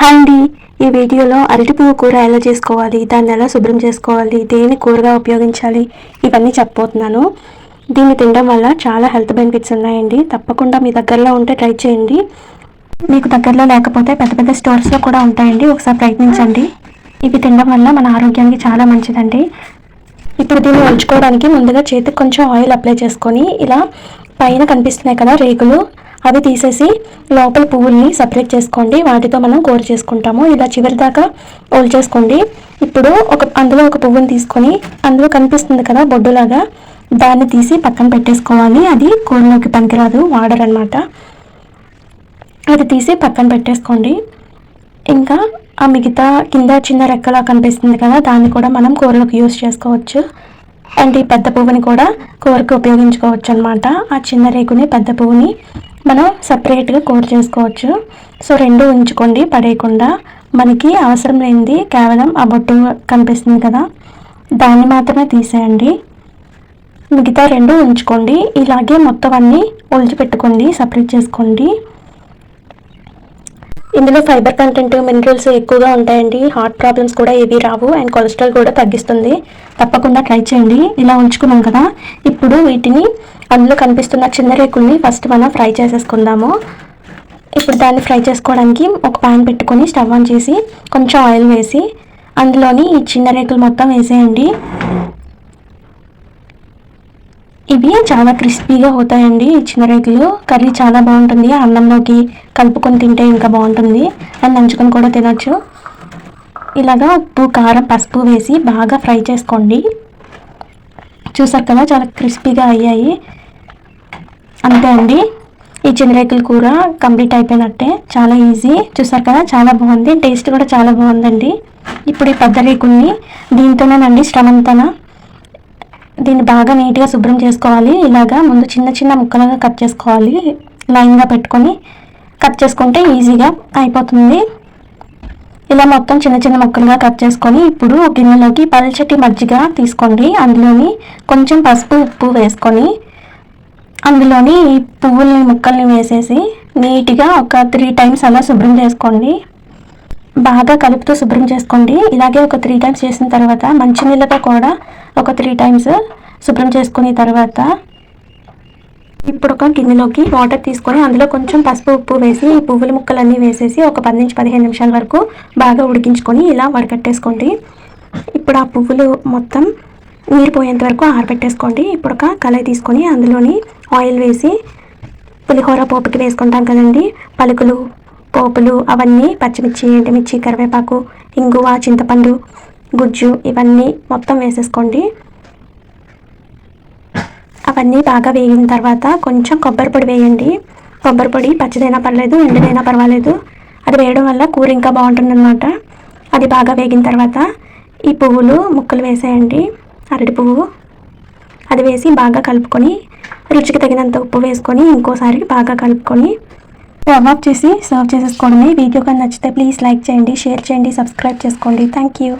Hi అండి. ఈ వీడియోలో అరటి పువ్వు కూర ఎలా చేసుకోవాలి దాన్ని ఎలా శుభ్రం చేసుకోవాలి దేని కూరగా ఉపయోగించాలి ఇవన్నీ చెప్పబోతున్నాను. దీన్ని తినడం వల్ల చాలా హెల్త్ బెనిఫిట్స్ ఉన్నాయండి. తప్పకుండా మీ దగ్గరలో ఉంటే ట్రై చేయండి. మీకు దగ్గరలో లేకపోతే పెద్ద పెద్ద స్టోర్స్లో కూడా ఉంటాయండి. ఒకసారి ప్రయత్నించండి. ఇవి తినడం వల్ల మన ఆరోగ్యానికి చాలా మంచిదండి. ఇప్పుడు దీన్ని ఉంచుకోవడానికి ముందుగా చేతికి కొంచెం ఆయిల్ అప్లై చేసుకొని ఇలా పైన కనిపిస్తున్నాయి కదా రేకులు అవి తీసేసి లోపల పువ్వుల్ని సపరేట్ చేసుకోండి. వాటితో మనం కూర చేసుకుంటాము. ఇలా చివరి దాకా ఓల్ చేసుకోండి. ఇప్పుడు ఒక అందులో ఒక పువ్వుని తీసుకొని అందులో కనిపిస్తుంది కదా బొడ్డులాగా దాన్ని తీసి పక్కన పెట్టేసుకోవాలి. అది కూరలోకి పనికిరాదు వాడర్ అనమాట అది తీసి పక్కన పెట్టేసుకోండి. ఇంకా ఆ మిగతా కింద చిన్న రెక్కలా కనిపిస్తుంది కదా దాన్ని కూడా మనం కూరలోకి యూస్ చేసుకోవచ్చు. అండ్ ఈ పెద్ద పువ్వుని కూడా కూరకు ఉపయోగించుకోవచ్చు అనమాట ఆ చిన్న రేకుని పెద్ద పువ్వుని మనం సపరేట్గా కూర చేసుకోవచ్చు. సో రెండు ఉంచుకోండి పడేయకుండా. మనకి అవసరం లేనిది కేవలం ఆ బొట్టు కనిపిస్తుంది కదా. దాన్ని మాత్రమే తీసేయండి. మిగతా రెండు ఉంచుకోండి. ఇలాగే మొత్తం అన్నీ ఒలిచిపెట్టుకోండి సపరేట్ చేసుకోండి. ఇందులో ఫైబర్ కంటెంట్ మినరల్స్ ఎక్కువగా ఉంటాయండి. హార్ట్ ప్రాబ్లమ్స్ కూడా ఏవి రావు. అండ్ కొలెస్ట్రాల్ కూడా తగ్గిస్తుంది. తప్పకుండా ట్రై చేయండి. ఇలా ఉంచుకున్నాం కదా. ఇప్పుడు వీటిని అందులో కనిపిస్తున్న చిన్న రేకుల్ని ఫస్ట్ మనం ఫ్రై చేసేసుకుందాము. ఇప్పుడు దాన్ని ఫ్రై చేసుకోవడానికి ఒక ప్యాన్ పెట్టుకొని స్టవ్ ఆన్ చేసి కొంచెం ఆయిల్ వేసి అందులోని ఈ చిన్న రేకులు మొత్తం వేసేయండి. ఇవి చాలా క్రిస్పీగా అవుతాయండి ఈ చిన్న రేకులు. కర్రీ చాలా బాగుంటుంది. అన్నంలోకి కలుపుకొని తింటే ఇంకా బాగుంటుంది. అండ్ నంచుకొని కూడా తినొచ్చు. ఇలాగా ఉప్పు కారం పసుపు వేసి బాగా ఫ్రై చేసుకోండి. చూసారు కదా చాలా క్రిస్పీగా అయ్యాయి. అంతే అండి. ఈ రేకుల కూర కంప్లీట్ అయిపోయినట్టే. చాలా ఈజీ. చూసారు కదా చాలా బాగుంది. టేస్ట్ కూడా చాలా బాగుందండి. ఇప్పుడు ఈ పెద్ద రేకుల్ని దీంతోనేనండి శ్రమంతన దీన్ని బాగా నీట్గా శుభ్రం చేసుకోవాలి. ఇలాగా ముందు చిన్న చిన్న ముక్కలుగా కట్ చేసుకోవాలి. లైన్గా పెట్టుకొని కట్ చేసుకుంటే ఈజీగా అయిపోతుంది. ఇలా మొత్తం చిన్న చిన్న ముక్కలుగా కట్ చేసుకొని ఇప్పుడు గిన్నెలోకి పల్చటి మజ్జిగ తీసుకోండి. అందులోని కొంచెం పసుపు ఉప్పు వేసుకొని అందులోని ఈ పువ్వుల్ని ముక్కల్ని వేసేసి నీట్గా ఒక త్రీ టైమ్స్ అలా శుభ్రం చేసుకోండి. బాగా కలుపుతూ శుభ్రం చేసుకోండి. ఇలాగే ఒక త్రీ టైమ్స్ చేసిన తర్వాత మంచినీళ్ళతో కూడా ఒక త్రీ టైమ్స్ శుభ్రం చేసుకున్న తర్వాత ఇప్పుడు ఒక గిన్నెలోకి వాటర్ తీసుకొని అందులో కొంచెం పసుపు ఉప్పు వేసి ఈ పువ్వుల ముక్కలన్నీ వేసేసి ఒక పది నుంచి పదిహేను నిమిషాల వరకు బాగా ఉడికించుకొని ఇలా వడకట్టేసుకోండి. ఇప్పుడు ఆ పువ్వులు మొత్తం నీరు పోయేంత వరకు ఆరబెట్టేసుకోండి. ఇప్పుడు ఒక కళాయి తీసుకొని అందులోని ఆయిల్ వేసి పులిహోర పోపుకి వేసుకుంటాం కదండి. పలుకులు పోపులు అవన్నీ పచ్చిమిర్చి ఎండుమిర్చి కరివేపాకు ఇంగువ చింతపండు గుజ్జు ఇవన్నీ మొత్తం వేసేసుకోండి. అవన్నీ బాగా వేగిన తర్వాత కొంచెం కొబ్బరి పొడి వేయండి. కొబ్బరి పొడి పచ్చదైనా పర్లేదు ఎండుదైనా పర్వాలేదు. అది వేయడం వల్ల కూర ఇంకా బాగుంటుందన్నమాట. అది బాగా వేగిన తర్వాత ఈ పువ్వులు ముక్కలు వేసేయండి. అరటి పువ్వు. అది వేసి బాగా కలుపుకొని రుచికి తగినంత ఉప్పు వేసుకొని ఇంకోసారి బాగా కలుపుకొని స్టవ్ ఆఫ్ చేసి సర్వ్ చేసేసుకోవడమే. వీడియో కానీ నచ్చితే ప్లీజ్ లైక్ చేయండి షేర్ చేయండి సబ్స్క్రైబ్ చేసుకోండి. Thank you